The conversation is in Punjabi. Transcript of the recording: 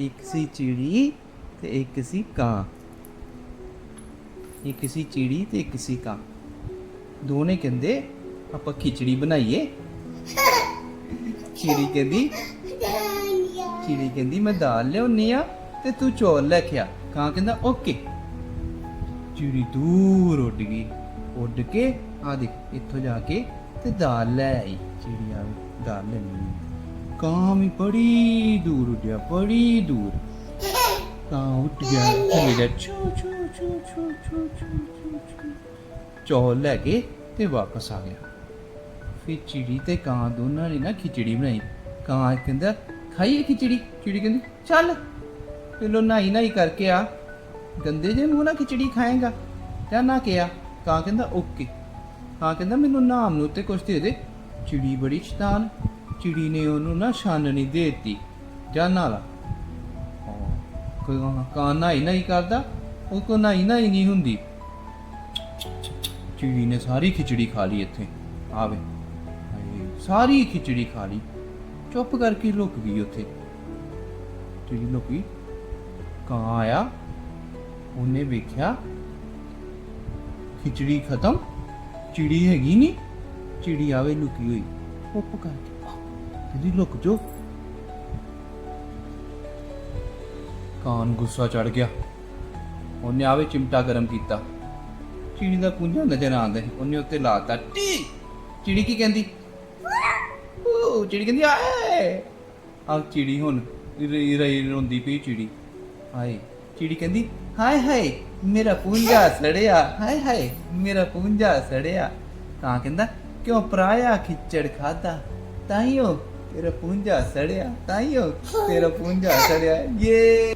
ਇੱਕ ਸੀ ਚਿੜੀ ਤੇ ਇੱਕ ਸੀ ਕਾਂ। ਇੱਕ ਸੀ ਚਿੜੀ ਤੇ ਇੱਕ ਸੀ ਕਾਂ। ਦੋਨੇ ਕਹਿੰਦੇ, ਆਪਾਂ ਖਿਚੜੀ ਬਣਾਈਏ? ਚਿੜੀ ਕਹਿੰਦੀ ਚਿੜੀ ਕਹਿੰਦੀ, ਮੈਂ ਦਾਲ ਲਿਆਉਣੀ ਆ ਤੇ ਤੂੰ ਚੌਲ ਲੈ ਕੇ ਆ। ਕਾਂ ਕਹਿੰਦਾ, ਓਕੇ। ਚਿੜੀ ਦੂਰ ਉੱਡ ਗਈ। ਉੱਡ ਕੇ ਆ ਦੇਖ, ਇੱਥੋਂ ਜਾ ਕੇ ਤੇ ਦਾਲ ਲੈ ਆਈ। ਚਿੜੀ ਆ ਦਾਲ ਲੈ ਕਾਂ ਵੀ ਬੜੀ ਦੂਰ ਉੱਡਿਆ ਬੜੀ ਦੂਰ ਕਾਂ ਉੱਡ ਗਿਆ ਥੱਲੇ ਜਾ ਛੂ ਛੂ ਛੂ ਛੂ ਛੂ ਛੂ ਛੂ ਚੋ ਲੈ ਕੇ ਤੇ ਵਾਪਸ ਆ ਗਿਆ ਫਿਰ ਚਿੜੀ ਤੇ ਕਾਂ ਦੋਨਾਂ ਨੇ ਨਾ ਖਿਚੜੀ ਬਣਾਈ ਕਾਂ ਕਹਿੰਦਾ ਖਾਈਏ ਖਿਚੜੀ ਚਿੜੀ ਕਹਿੰਦੀ ਚੱਲ ਤੇ ਲੋ ਨਾਈ ਨਾਈ ਕਰਕੇ ਆ ਗੰਦੇ ਜੇ ਮੂੰਹ ਨਾਲ ਖਿਚੜੀ ਖਾਏਗਾ ਜਾਂ ਨਾ ਕਿਹਾ ਕਾਂ ਕਹਿੰਦਾ ਓਕੇ ਕਾਂ ਕਹਿੰਦਾ ਮੈਨੂੰ ਨਾਮ ਨੂੰ ਤੇ ਕੁਛ ਦੇ ਦੇ ਚਿੜੀ ਬੜੀ ਸ਼ਤਾਨ ਚਿੜੀ ਨੇ ਉਹਨੂੰ ਨਾ ਛਾਨਣੀ ਦੇ ਦਿੱਤੀ। ਜਾਂ ਨਾਲਾ। ਕੋਈ ਕਾਂ ਨਹਾਈ ਨਹਾਈ ਕਰਦਾ, ਉਹ ਕੋ ਨਹਾਈ ਨਹਾਈ ਨਹੀਂ ਹੁੰਦੀ। ਚਿੜੀ ਨੇ ਸਾਰੀ ਖਿਚੜੀ ਖਾ ਲਈ ਇੱਥੇ। ਆਵੇ। ਸਾਰੀ ਖਿਚੜੀ ਖਾ ਲਈ। ਚੁੱਪ ਕਰਕੇ ਲੁਕ ਗਈ ਉੱਥੇ। ਚਿੜੀ ਲੁਕੀ ਕਾਂ ਆਇਆ। ਉਹਨੇ ਵੇਖਿਆ, ਖਿਚੜੀ ਖਤਮ, ਚਿੜੀ ਹੈਗੀ ਨਹੀਂ। ਚਿੜੀ ਆਵੇ ਲੁਕੀ ਹੋਈ। ਚੁੱਪ ਕਰਕੇ। ਆਹ, ਲੁਕ ਜੋ ਕਾਂ ਨੂੰ ਗੁੱਸਾ ਚੜ ਗਿਆ। ਉਹਨੇ ਆਵੇ ਚਿਮਟਾ ਗਰਮ ਕੀਤਾ। ਚਿੜੀ ਦਾ ਪੁੰਜਾ ਨਜ਼ਰ ਆਉਂਦਾ ਸੀ। ਉਹਨੇ ਉੱਤੇ ਲਾਤਾ ਟੀ! ਚਿੜੀ ਕੀ ਕਹਿੰਦੀ? ਉਹ ਚਿੜੀ ਕਹਿੰਦੀ ਆਏ! ਆ ਚਿੜੀ ਹੁਣ ਰਹੀ ਰਹੀ ਰੋਂਦੀ ਪਈ ਚਿੜੀ ਹਾਏ ਚਿੜੀ ਕਹਿੰਦੀ ਹਾਏ ਹਾਏ ਮੇਰਾ ਪੁੰਜਾ ਸੜਿਆ। ਹਾਏ ਹਾਏ ਮੇਰਾ ਪੁੰਜਾ ਸੜਿਆ। ਤਾਂ ਕਹਿੰਦਾ ਕਿਉਂ ਪਰਾਇਆ ਖਿੱਚੜ ਖਾਦਾ ਤਾਈਓ ਤੇਰਾ ਪੁੰਜਾ ਸੜਿਆ ਤਾਈਓ ਤੇਰਾ ਪੁੰਜਾ ਸੜਿਆ। ਯੇ